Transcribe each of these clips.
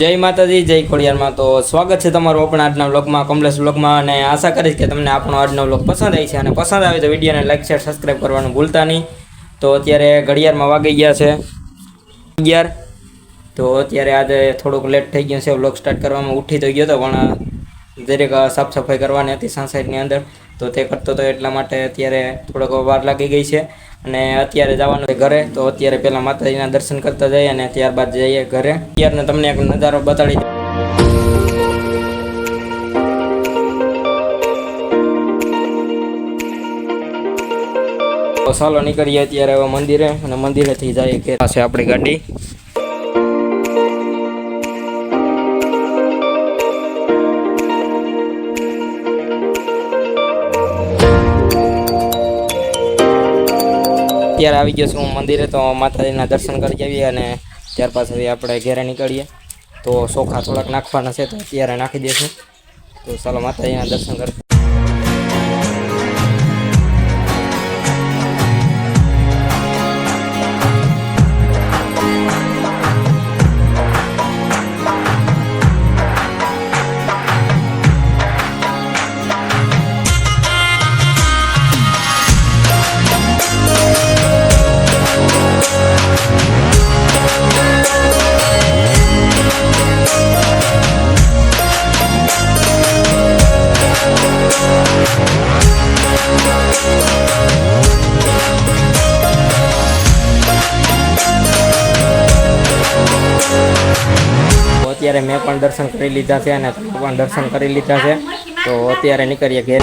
જય માતાજી, જય ખોડિયારમાં. તો સ્વાગત છે તમારું પણ આજના બ્લોગમાં કમલેશ બ્લોગમાં અને આશા કરીશ કે તમને આપણો આજનો બ્લોગ પસંદ આવી છે. અને પસંદ આવે તો વિડીયોને લાઈક, શેર સબસ્ક્રાઈબ કરવાનું ભૂલતા નહીં. તો અત્યારે ઘડિયાળમાં વાગી ગયા છે અગિયાર. તો અત્યારે આજે થોડુંક લેટ થઈ ગયું છે બ્લોગ સ્ટાર્ટ કરવામાં ઉઠી તો ગયો હતો પણ દરેક સાફ સફાઈ કરવાની હતી સનસાઇડની અંદર. તો તે કરતો હતો એટલા માટે અત્યારે થોડોક વાર લાગી ગઈ છે. અને અત્યારે જવાનું છે ઘરે. તો અત્યારે પહેલાં માતાજીના દર્શન કરતા જઈએ અને ત્યારબાદ જઈએ ઘરે. અત્યારનો તમને એક નજારો બતાડી ચાલો નીકળીએ અત્યારે હવે મંદિરે અને મંદિરેથી જઈએ કે પાસે આપણી ગાડી. અત્યારે આવી ગયો છું હું મંદિરે, તો માતાજીના દર્શન કરી આવીએ અને ત્યાર પાછળ આપણે ઘેરે નીકળીએ. તો ચોખા થોડાક નાખવાના છે, તો અત્યારે નાખી દઈશું તો ચાલો માતાજીના દર્શન કરી પણ દર્શન કરી લીધા છે અને પણ દર્શન કરી લીધા છે. તો અત્યારે નીકળીએ ઘેર.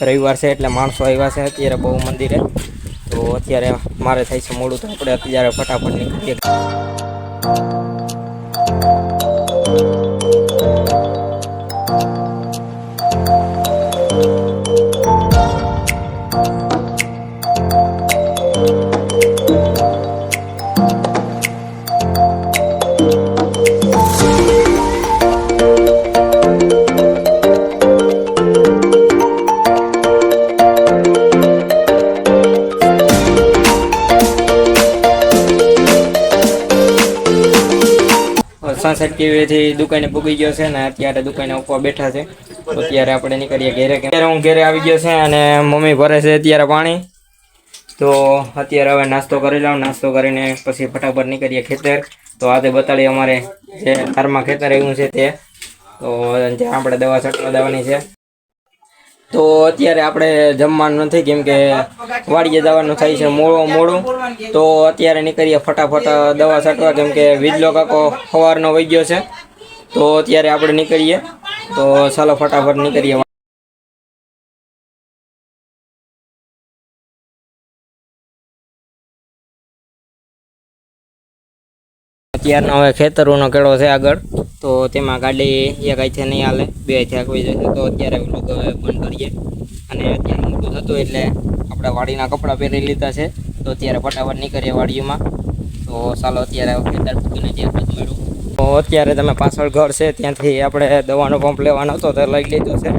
રવિવાર છે એટલે માણસો આવ્યા છે અત્યારે બહુ મંદિરે. તો અત્યારે મારે થાય છે મોડું, તો આપણે અત્યારે ફટાફટ નીકળીએ. ટીવીથી દુકાને પૂગી ગયો છે ને અત્યારે દુકાને ઉપર બેઠા છે. તો અત્યારે આપણે નીકળીએ ઘેરે અત્યારે હું ઘેરે આવી ગયો છે અને મમ્મી ભરે છે અત્યારે પાણી. તો અત્યારે હવે નાસ્તો કરી લઉં. નાસ્તો કરીને પછી ફટાફટ નીકળીએ ખેતર. તો આજે બતાડી અમારે જે ઘરમાં ખેતર આવ્યું છે તે. તો જ્યાં આપણે દવા છંટવા દેવાની છે. તો અત્યારે આપણે જમવાનું નથી, કેમ કે વાડીએ જવાનું થાય છે મોડું મોડું. તો અત્યારે નીકળીએ ફટાફટ દવા છાંટવા, કેમ કે વીજલો કાકો સવારનો વહી ગયો છે. તો અત્યારે આપણે નીકળીએ. તો ચાલો ફટાફટ નીકળીએ અત્યારનો હવે ખેતરોનો કેળો છે આગળ. તો તેમાં ગાડી એક અહીંથી નહીં હાલે, બે અહીંથી આંકવી જશે તો અત્યારે વ્લોગ હવે બંધ કરીએ. અને અત્યારે મોટું થતું એટલે આપણે વાડીના કપડાં પહેરી લીધા છે. તો અત્યારે ફટાફટ નીકળીએ વાડીમાં તો ચાલો અત્યારે ખેતર પૂકીને બધું મેળવું તો અત્યારે તમે પાછળ ઘર છે, ત્યાંથી આપણે દવાનો પંપ લેવાનો હતો, તો લઈ લીધો છે.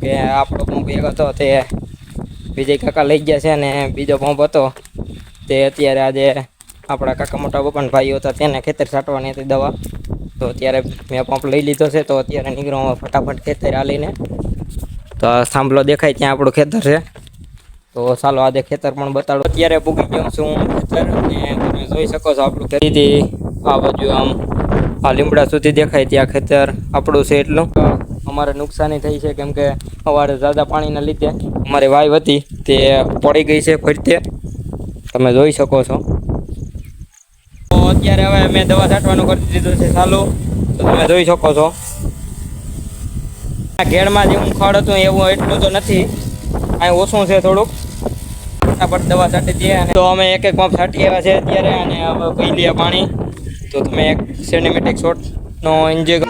કે આપણો પંપ એક હતો, તે વિજય કાકા લઈ ગયા છે અને બીજો પંપ હતો. તે અત્યારે આજે આપણા કાકા મોટા બપન ભાઈઓ હતા તેને ખેતર છાંટવાની હતી દવા. તો અત્યારે મેં પંપ લઈ લીધો છે, તો અત્યારે નીકળો ફટાફટ ખેતર હાલીને તો આ થાંભલો દેખાય ત્યાં આપણું ખેતર છે. તો ચાલો આજે ખેતર પણ બતાડો. અત્યારે પૂગી ગયો છું ખેતર તમે જોઈ શકો છો આપણું ખેતીથી આ બાજુ આમ આ લીમડા સુધી દેખાય ત્યાં ખેતર આપણું છે એટલું. અમારે નુકસાની થઈ છે કેમ કે સવારે ઝાઝા પાણીના લીધે અમારી વાય હતી તે પડી ગઈ છે ફરતે. તમે જોઈ શકો છો. અત્યારે હવે મેં દવા છાંટવાનું કરી દીધું છે ચાલુ. તો તમે જોઈ શકો છો. આ ઘેડમાં જેવું ખડ હતું એવું એટલું તો નથી. અહીં ઓછું છે થોડુંક. ફટાફટ દવા છાંટી દઈએ તો અમે એક એક પંપ છાંટી આવ્યા છે અત્યારે અને હવે પી લઈએ પાણી. તો તમે એક સિનેમેટિક શોટનો એન્જોય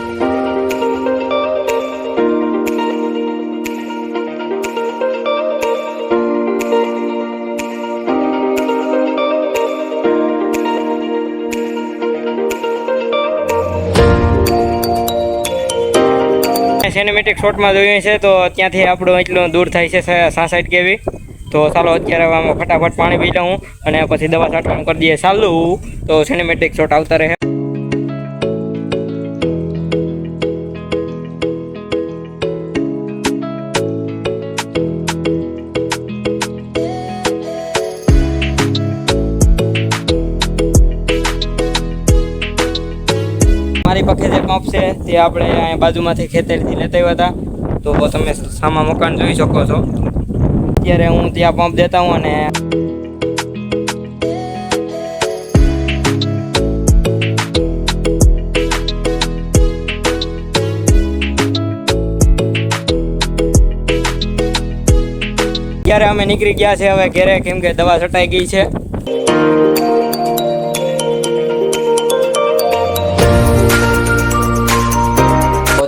સિનેમેટિક શોટમાં જોઈએ છે, તો ત્યાંથી આપણું એટલું દૂર થાય છે સાસઠ કેવી. તો ચાલો અત્યારે આમાં ફટાફટ પાણી પી લઉં, અને પછી દવા છાંટવાનું કરી દઈએ. ચાલુ. તો સિનેમેટિક શોટ આવતા રહે. મારી પાસે જે પંપ છે, તે આપણે અહીંયા બાજુમાંથી ખેતરથી લેતા આવ્યા હતા. તો તમે સામા મકાન જોઈ શકો છો. અત્યારે હું ત્યાં પંપ દેતા હું અને ત્યારે અમે નીકળી ગયા છે હવે ઘેરે, કેમ કે દવા છટાઈ ગઈ છે.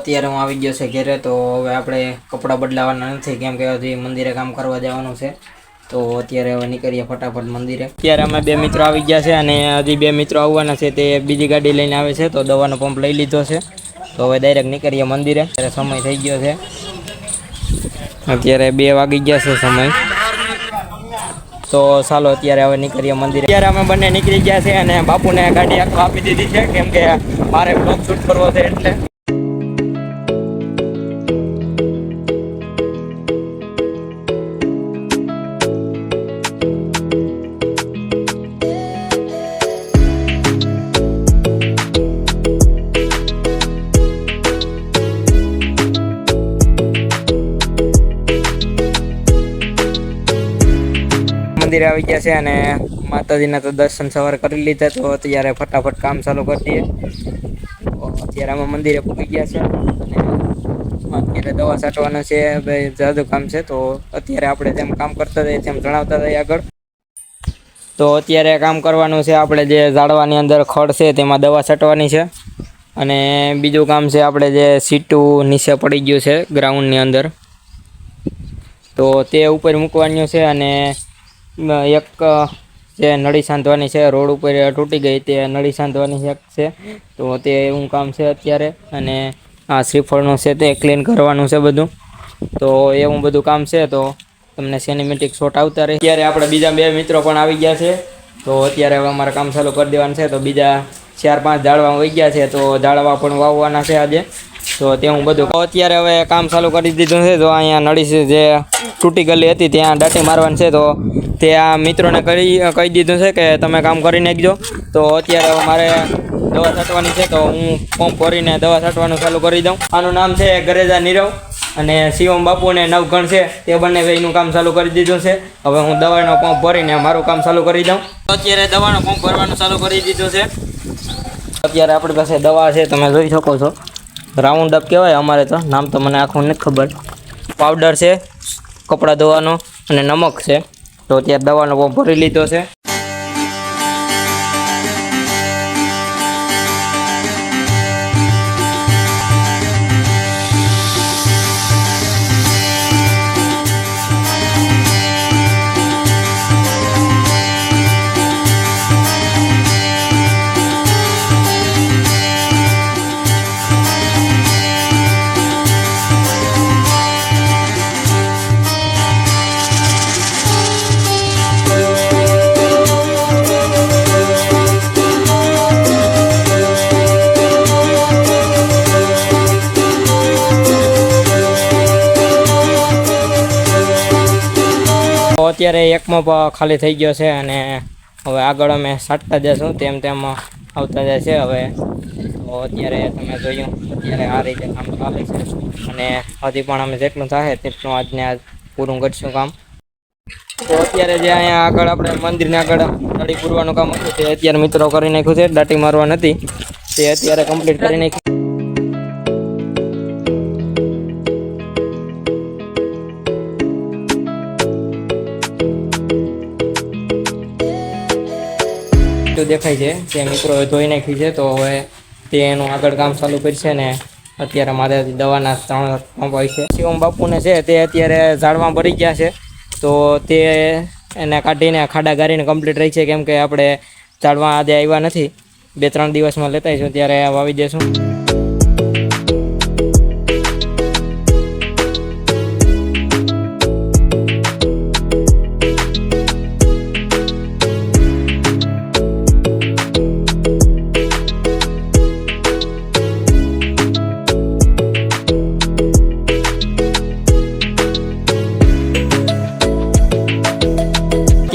અત્યારે હું આવી ગયો છે ઘેરે, તો હવે આપણે કપડાં બદલાવાના નથી, કેમ કે હજી મંદિરે કામ કરવા જવાનું છે. તો અત્યારે હવે નીકળીએ ફટાફટ મંદિરે. અત્યારે અમે બે મિત્રો આવી ગયા છે અને હજી બે મિત્રો આવવાના છે, તે બીજી ગાડી લઈને આવે છે, તો દવાનો પંપ લઈ લીધો છે. તો હવે ડાયરેક્ટ નીકળીએ મંદિરે. અત્યારે સમય થઈ ગયો છે. અત્યારે બે વાગી ગયા છે સમય. તો ચાલો અત્યારે હવે નીકળીએ મંદિરે. અત્યારે અમે બંને નીકળી ગયા છે અને બાપુને ગાડી આખો આપી દીધી છે, કેમ કે મારે બ્લોક શૂટ કરવો છે એટલે. મંદિરે આવી ગયા છે અને માતાજીના તો દર્શન સવારે કરી લીધા તો અત્યારે ફટાફટ કામ ચાલુ કરી દઈએ. અત્યારે અમે મંદિરે પૂકી ગયા છે. અને અત્યારે દવા છાંટવાનું છે ભાઈ જાદુ કામ છે, તો અત્યારે આપણે જેમ કામ કરતા જઈએ, તેમ જણાવતા જઈએ આગળ. તો અત્યારે કામ કરવાનું છે, આપણે જે ઝાડવાની અંદર ખડ છે, તેમાં દવા છાંટવાની છે. અને બીજું કામ છે, આપણે જે સીટું નીચે પડી ગયું છે, ગ્રાઉન્ડની અંદર. તો તે ઉપર મૂકવાનું છે અને એક જે નળી સાંધવાની છે, રોડ ઉપર તૂટી ગઈ તે નળી સાંધવાની એક છે. તો તે એવું કામ છે અત્યારે. અને આ શ્રીફળનું છે તે ક્લીન કરવાનું છે બધું. તો એવું બધું કામ છે તો તમને સિનેમેટિક શોટ આવતા રહે. અત્યારે આપણે બીજા બે મિત્રો પણ આવી ગયા છે. તો અત્યારે હવે અમારે કામ ચાલુ કરી દેવાનું છે. તો બીજા ચાર પાંચ ઝાડવા વહી ગયા છે. તો ઝાડવા પણ વાવવાના છે આજે. તો તે હું બધું અત્યારે હવે કામ ચાલુ કરી દીધું છે. તો અહીંયા નળી જે તૂટી ગયેલી હતી, ત્યાં દાટી મારવાની છે. તો તે આ મિત્રોને કહી કહી દીધું છે કે તમે કામ કરી નાખજો તો અત્યારે મારે દવા છાંટવાની છે. તો હું પંપ ભરીને દવા છાંટવાનું ચાલુ કરી દઉં. આનું નામ છે ગરેજા નીરવ અને શિવમ બાપુ અને નવગણ છે. તે બંને ભાઈનું કામ ચાલુ કરી દીધું છે. હવે હું દવાનો પંપ ભરીને મારું કામ ચાલુ કરી દઉં. અત્યારે દવાનો પંપ ભરવાનું ચાલુ કરી દીધું છે. અત્યારે આપણી પાસે દવા છે. તમે જોઈ શકો છો. રાઉન્ડ અપ કહેવાય અમારે તો. નામ તો મને આખું નથી ખબર. પાવડર છે, કપડાં ધોવાનો અને નમક છે. તો ત્યાં દવાનો પંપ ભરી લીધો છે. અત્યારે એકમાં ખાલી થઈ ગયો છે અને હવે આગળ અમે સાટતા જશું તેમ તેમ આવતા જાય છે. હવે તો અત્યારે તમે જોયું, અત્યારે આ રીતે કામ ચાલે છે અને હજી પણ અમે જેટલું થાય તેટલું આજને આજ પૂરું કરીશું કામ. તો અત્યારે જે અહીંયા આગળ આપણે મંદિરને આગળ દાઢી પૂરવાનું કામ હતું તે અત્યારે મિત્રો કરી નાખ્યું છે. દાટી મારવા નથી. તે અત્યારે કમ્પ્લીટ કરી નાખ્યું. દેખાય છે. તે મિત્રોએ ધોઈ નાખ્યું છે. તો હવે તે એનું આગળ કામ ચાલુ કરશે ને અત્યારે મારે દવાના ત્રણ પંપ હોય છે. શિવમ બાપુને છે તે અત્યારે ઝાડમાં ભરી ગયા છે. તો તે એને કાઢીને ખાડા ગારીને કમ્પ્લીટ રહી છે. કેમ કે આપણે ઝાડમાં આજે આવ્યા નથી. બે ત્રણ દિવસમાં લેતા આવીશું. ત્યારે વાવી દેશું.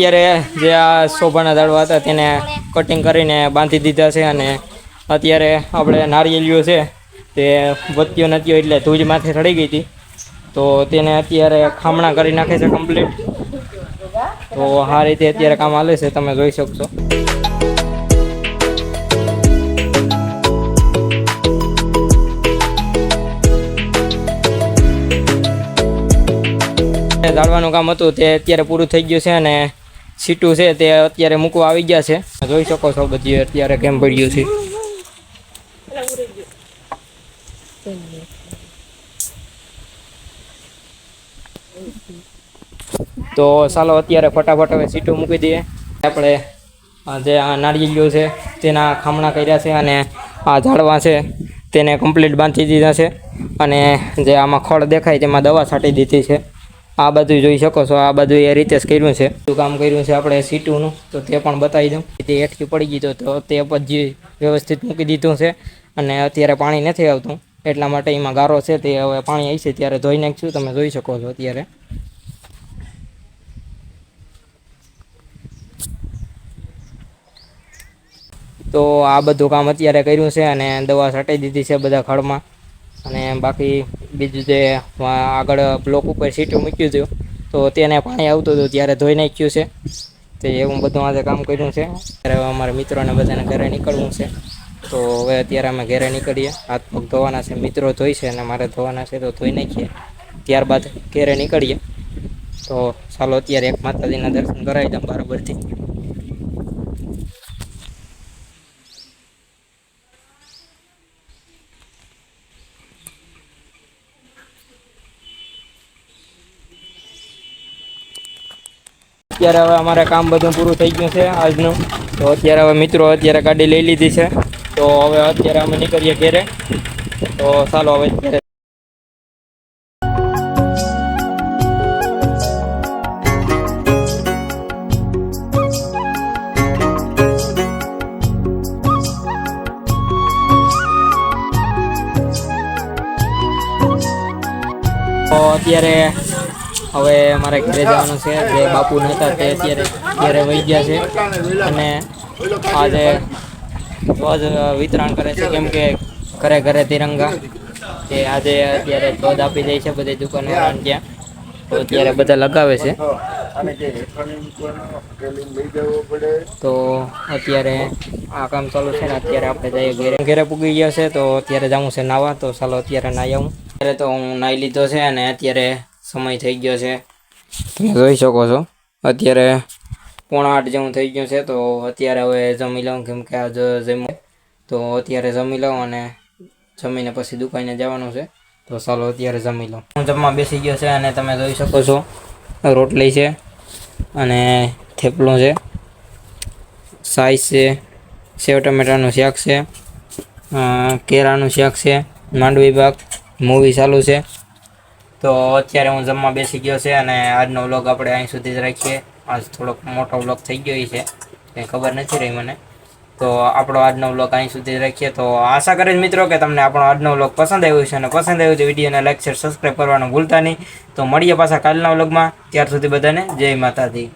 અત્યારે જે આ શોભાના દાડવા હતા તેને કટિંગ કરીને બાંધી દીધા છે અને અત્યારે આપણે નારિયેલીઓ છે તે વધ્યો નત્યો એટલે ધૂજ માથે રડી ગઈ હતી. તો તેને અત્યારે ખામણા કરી નાખે છે કમ્પ્લીટ તો આ રીતે અત્યારે કામ હાલે છે, તમે જોઈ શકશો. દાળવાનું કામ હતું તે અત્યારે પૂરું થઈ ગયું છે અને સીટું છે તે અત્યારે મૂકવા આવી ગયા છે. જોઈ શકો છો બધી અત્યારે કેમ પડ્યું છે. તો ચાલો અત્યારે ફટાફટ હવે સીટું મૂકી દઈએ. આપણે જે આ નાળિયેરીઓ છે તેના ખામણા કર્યા છે અને આ ઝાડવા છે તેને કમ્પ્લીટ બાંધી દીધા છે. અને જે આમાં ખળ દેખાય તેમાં દવા છાંટી દીધી છે. આ બધું જોઈ શકો છો, આ બધું એ રીતે જ કર્યું છે. શું કામ કર્યું છે આપણે સીટુનું, તો તે પણ બતાવી દઉં. તે હેઠથી પડી ગયું તો તે પછી વ્યવસ્થિત મૂકી દીધું છે અને અત્યારે પાણી નથી આવતું. એટલા માટે એમાં ગારો છે, તે હવે પાણી આવશે ત્યારે ધોઈ નાખશું. તમે જોઈ શકો છો અત્યારે. તો આ બધું કામ અત્યારે કર્યું છે અને દવા છાંટી દીધી છે બધા ખડમાં. અને બાકી બીજું જે આગળ બ્લોક ઉપર સીટું મૂક્યું હતું, તો તેને પાણી આવતું હતું, ત્યારે ધોઈ નાખ્યું છે. તે એવું બધું આજે કામ કર્યું છે. ત્યારે અમારા મિત્રોને બધાને ઘરે નીકળવું છે. તો હવે અત્યારે અમે ઘરે નીકળીએ. હાથ પગ ધોવાના છે. મિત્રો ધોઈ છે અને મારે ધોવાના છે, તો ધોઈ નાખીએ. ત્યારબાદ ઘરે નીકળીએ. તો ચાલો, અત્યારે એક માતાજીના દર્શન કરાવી દઉં બરાબરથી. અત્યારે હવે અમારે કામ બધું પૂરું થઈ ગયું છે આજનું. તો અત્યારે હવે મિત્રો અત્યારે ગાડી લઈ લીધી છે. તો હવે અત્યારે અમે નીકળીએ ઘેરે. તો ચાલો હવે અત્યારે અત્યારે હવે અમારે ઘરે જવાનું છે. જે બાપુ નહોતા તે અત્યારે ઘરે વહી ગયા છે. અને આજે ધ્વજ વિતરણ કરે છે. કેમ કે ઘરે ઘરે તિરંગા તે આજે અત્યારે ધ્વજ આપી દે છે બધી દુકાનો ત્યાં. તો અત્યારે બધા લગાવે છે. તો અત્યારે આ કામ ચાલુ છે ને અત્યારે આપણે જઈએ ઘરે. ઘરે પૂગી ગયા છે તો અત્યારે જવું છે નાવા. તો ચાલો અત્યારે નાહી આવું. અત્યારે તો હું નાહી લીધો છે અને અત્યારે સમય થઈ ગયો છે. તમે જોઈ શકો છો. અત્યારે પોણા આઠ જેવું થઈ ગયું છે, તો અત્યારે હવે જમી લઉં કેમ કે આજ જમ્યું તો અત્યારે જમી લઉં અને જમીને પછી દુકાને જવાનું છે. તો ચાલો અત્યારે જમી લઉં. હું જમવા બેસી ગયો છે અને તમે જોઈ શકો છો, રોટલી છે અને થેપલું છે. સાઈઝ છે, સેવ ટમેટાનું શાક છે કેરાનું શાક છે, માંડવી પાક, મૂવી ચાલુ છે. તો અત્યારે હું જમવા બેસી ગયો છે અને આજનો વ્લોગ આપણે અહીં સુધી જ રાખીએ. આજ થોડોક મોટો વ્લોગ થઈ ગયો છે. કંઈ ખબર નથી રહી મને. તો આપણો આજનો વ્લોગ અહીં સુધી રાખીએ. તો આશા કરીશ મિત્રો કે તમને આપણો આજનો વ્લોગ પસંદ આવ્યો છે અને પસંદ આવ્યો છે વિડીયોને લાઈક શેર સબસ્ક્રાઈબ કરવાનું ભૂલતા નહીં. તો મળીએ પાછા કાલના વ્લોગમાં ત્યાર સુધી બધાને જય માતાજી.